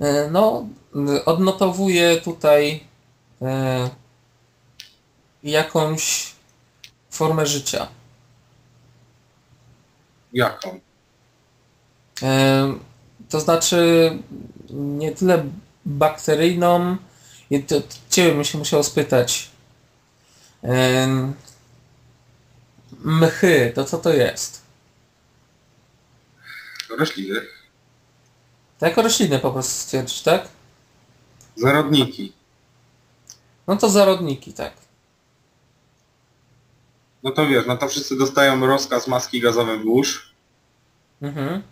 E, no, odnotowuję tutaj e, jakąś formę życia. Jaką? E, to znaczy nie tyle bakteryjną, i to, Ciebie bym się musiał spytać. Mchy, to co to jest? Rośliny. Jako rośliny po prostu stwierdzić, tak? Zarodniki. No to zarodniki, tak. No to wiesz, no to wszyscy dostają rozkaz maski gazowe włóż Mhm.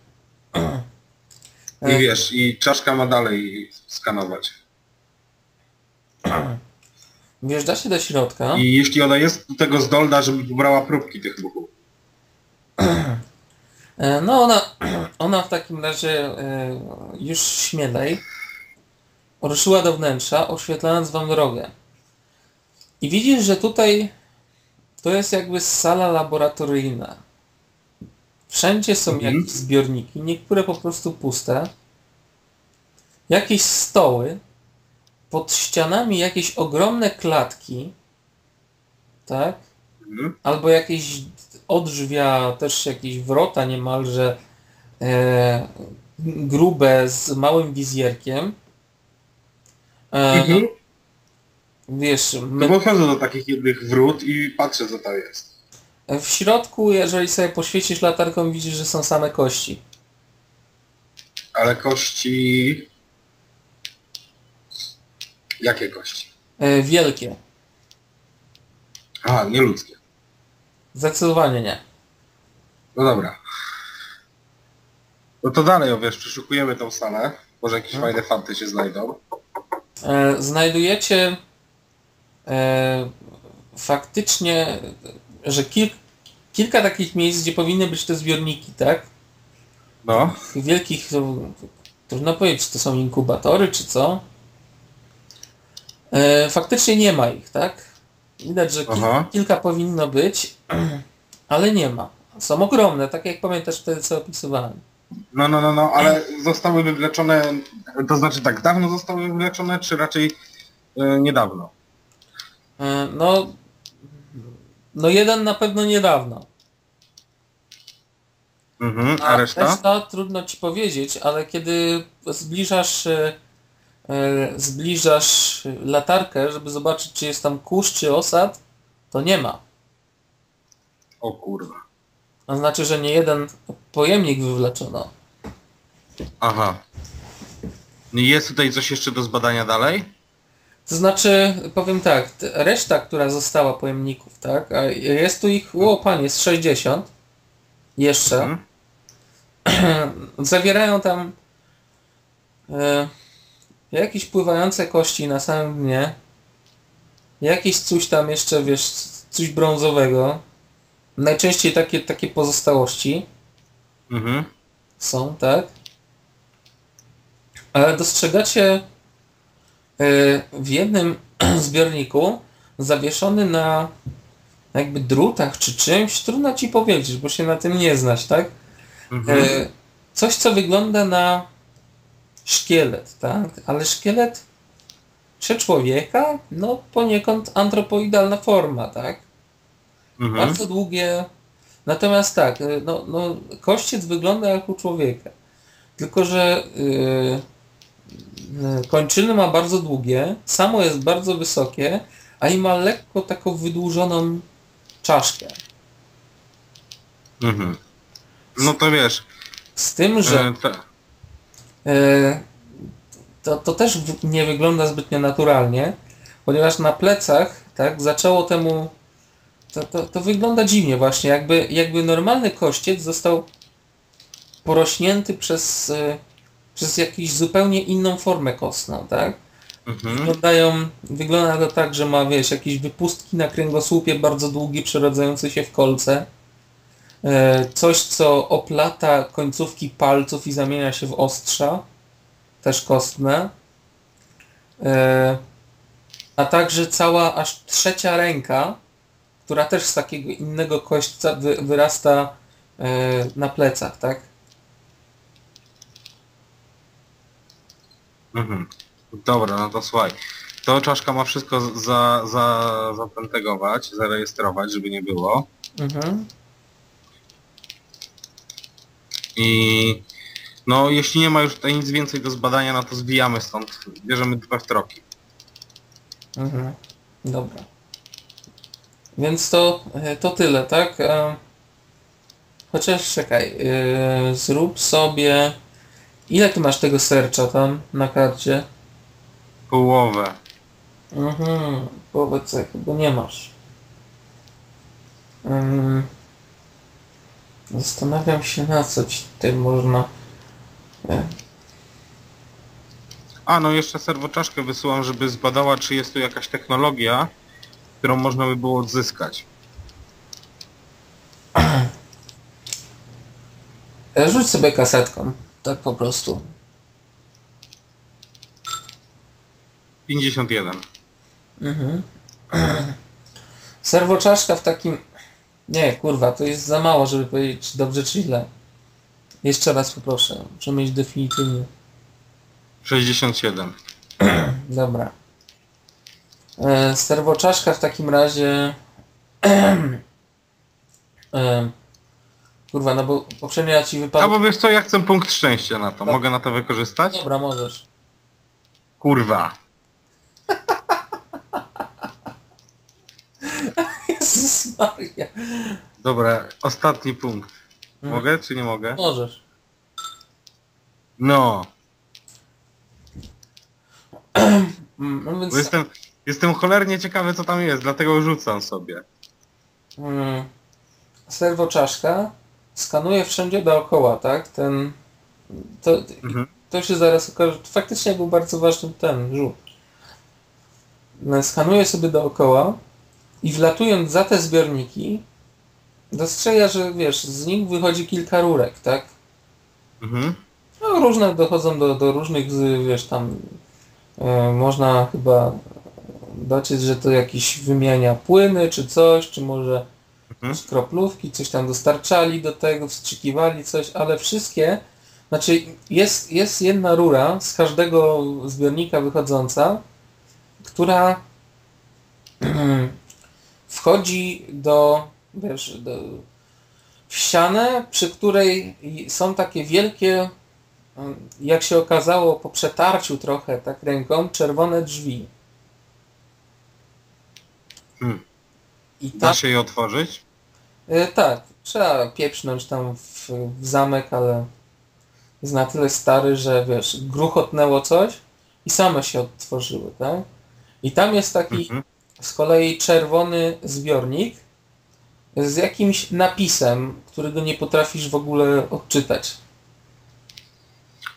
i wiesz, i czaszka ma dalej skanować. Wjeżdża się do środka. I jeśli ona jest do tego zdolna, żeby pobrała próbki tych muchów. E, No ona, ona w takim razie e, już śmielej ruszyła do wnętrza, oświetlając wam drogę. I widzisz, że tutaj to jest jakby sala laboratoryjna. Wszędzie są Mhm. jakieś zbiorniki, niektóre po prostu puste. Jakieś stoły. Pod ścianami jakieś ogromne klatki. Tak? Mhm. albo jakieś odrzwia, też jakieś wrota niemalże e, grube z małym wizjerkiem. E, Mhm. Wiesz, No my, bo wchodzę do takich jednych wrót i patrzę co tam jest. w środku, jeżeli sobie poświecisz latarką, widzisz, że są same kości. Ale kości... Jakie kości? E, wielkie. A, nie ludzkie. Zdecydowanie nie. No dobra. No to dalej, o wiesz, przeszukujemy tą salę. Może jakieś fajne fanty się znajdą. E, znajdujecie e, faktycznie, że kil, kilka takich miejsc, gdzie powinny być te zbiorniki, tak? No. tych wielkich, to, trudno powiedzieć, czy to są inkubatory, czy co. E, faktycznie nie ma ich, tak? Widać, że kil, Aha. kilka powinno być, ale nie ma. Są ogromne, tak jak pamiętasz wtedy, co opisywałem. No, no, no, no, ale zostały wywleczone, to znaczy tak, dawno zostały wywleczone, czy raczej e, niedawno? E, no, no jeden na pewno niedawno. Mhm, a reszta? Reszta trudno ci powiedzieć, ale kiedy zbliżasz e, e, zbliżasz latarkę, żeby zobaczyć, czy jest tam kurz, czy osad, to nie ma. O kurwa. To znaczy, że nie jeden pojemnik wywleczono. Aha. Jest tutaj coś jeszcze do zbadania dalej? To znaczy, powiem tak, reszta, która została pojemników, tak, a jest tu ich, o panie, jest 60 jeszcze. Mhm. Zawierają tam e, jakieś pływające kości na samym dnie. Jakieś coś tam jeszcze, wiesz, coś brązowego. Najczęściej takie, takie pozostałości Mhm. są, tak? Ale dostrzegacie e, w jednym zbiorniku zawieszony na jakby drutach czy czymś, trudno ci powiedzieć, bo się na tym nie znasz, tak? Mhm. E, coś, co wygląda na szkielet, tak? Ale szkielet czy człowieka? No poniekąd antropoidalna forma, tak? Mhm. Bardzo długie. Natomiast tak, y, no, no, kościec wygląda jak u człowieka. Tylko, że yy, kończyny ma bardzo długie, samo jest bardzo wysokie, a i ma lekko taką wydłużoną czaszkę. Mhm. No to wiesz, Z tym, że yy, to, to też nie wygląda zbytnio naturalnie, ponieważ na plecach tak, zaczęło temu to, to, to wygląda dziwnie właśnie, jakby, jakby normalny kościec został porośnięty przez, y, przez jakąś zupełnie inną formę kostną, tak? mhm. Wyglądają, wygląda to tak, że ma, wiesz, jakieś wypustki na kręgosłupie bardzo długie, przerodzające się w kolce. E, Coś, co oplata końcówki palców i zamienia się w ostrza, też kostne. E, A także cała aż trzecia ręka, która też z takiego innego kośćca wy, wyrasta e, na plecach, tak? Mhm. Dobra, no to słuchaj. To czaszka ma wszystko za, za, zapentegować, zarejestrować, żeby nie było. Mhm. I no jeśli nie ma już tutaj nic więcej do zbadania, no to zwijamy stąd. Bierzemy dwa wtroki. Mhm. Dobra. Więc to, e, to tyle, tak? E, Chociaż czekaj, e, zrób sobie... Ile ty masz tego sercza tam na karcie? Połowę. Mhm, powiedz co chyba nie masz. Ym, zastanawiam się na co ci tutaj można... A no jeszcze serwoczaszkę wysyłam, żeby zbadała czy jest tu jakaś technologia, którą można by było odzyskać. Rzuć sobie kasetką, tak po prostu. 51. Mhm. Serwoczaszka w takim... Nie, kurwa, to jest za mało, żeby powiedzieć czy dobrze czy źle. Jeszcze raz poproszę, muszę mieć definitywnie. 67. Dobra. E, serwoczaszka w takim razie... e, kurwa, no bo poprzednio ja ci A wypadł... bo wiesz co, ja chcę punkt szczęścia na to. Mogę na to wykorzystać? Dobra, możesz. Kurwa. Jezus Maria. Dobra, ostatni punkt. Mhm. Mogę czy nie mogę? Możesz. No, Mm, No więc... bo jestem, jestem cholernie ciekawy co tam jest, dlatego rzucam sobie. Mm, serwoczaszka skanuje wszędzie dookoła, tak? Ten... To, Mhm. to się zaraz okaże, faktycznie był bardzo ważny ten rzut. No, Skanuje sobie dookoła i wlatując za te zbiorniki dostrzega, że wiesz, z nich wychodzi kilka rurek, tak? Mhm. No, różne dochodzą do, do różnych, z- wiesz, tam e, można chyba dociec, że to jakiś wymienia płyny czy coś, czy może Mhm. kroplówki, coś tam dostarczali do tego, wstrzykiwali coś, ale wszystkie, znaczy jest, jest jedna rura z każdego zbiornika wychodząca, która wchodzi do, wiesz, do, w ścianę, przy której są takie wielkie, jak się okazało po przetarciu trochę tak ręką, czerwone drzwi. Hmm. I Da tam, się je otworzyć? e, tak, trzeba pieprznąć tam w, w zamek, ale jest na tyle stary, że wiesz, gruchotnęło coś i same się otworzyły, tak? I tam jest taki Mhm. z kolei czerwony zbiornik z jakimś napisem, którego nie potrafisz w ogóle odczytać.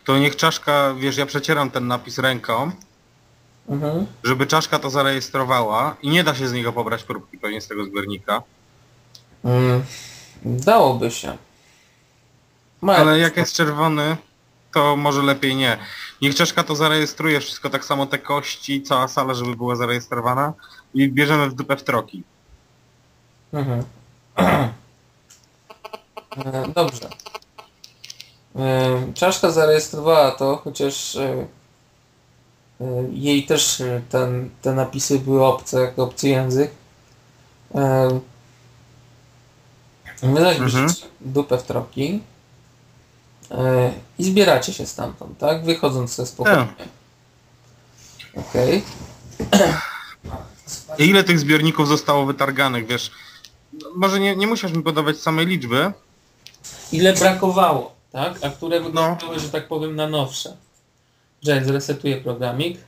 To niech czaszka, wiesz, ja przecieram ten napis ręką, Mhm. żeby czaszka to zarejestrowała i nie da się z niego pobrać próbki pewnie z tego zbiornika. Mm, dałoby się. Ma Ale jak jest czerwony, to może lepiej nie. Niech czaszka to zarejestruje wszystko, tak samo te kości, cała sala, żeby była zarejestrowana i bierzemy w dupę w troki. Mhm. E, Dobrze. E, Czaszka zarejestrowała to, chociaż e, e, jej też e, ten, te napisy były obce, jak obcy język. E, Wy zaś Mhm. dupę w troki e, i zbieracie się stamtąd, tak? Wychodząc ze spokojnie. Okej. I ile tych zbiorników zostało wytarganych, wiesz? No, Może nie, nie musisz mi podawać samej liczby. ile brakowało, tak? A które wyglądały, że tak powiem, na nowsze. Że zresetuję programik.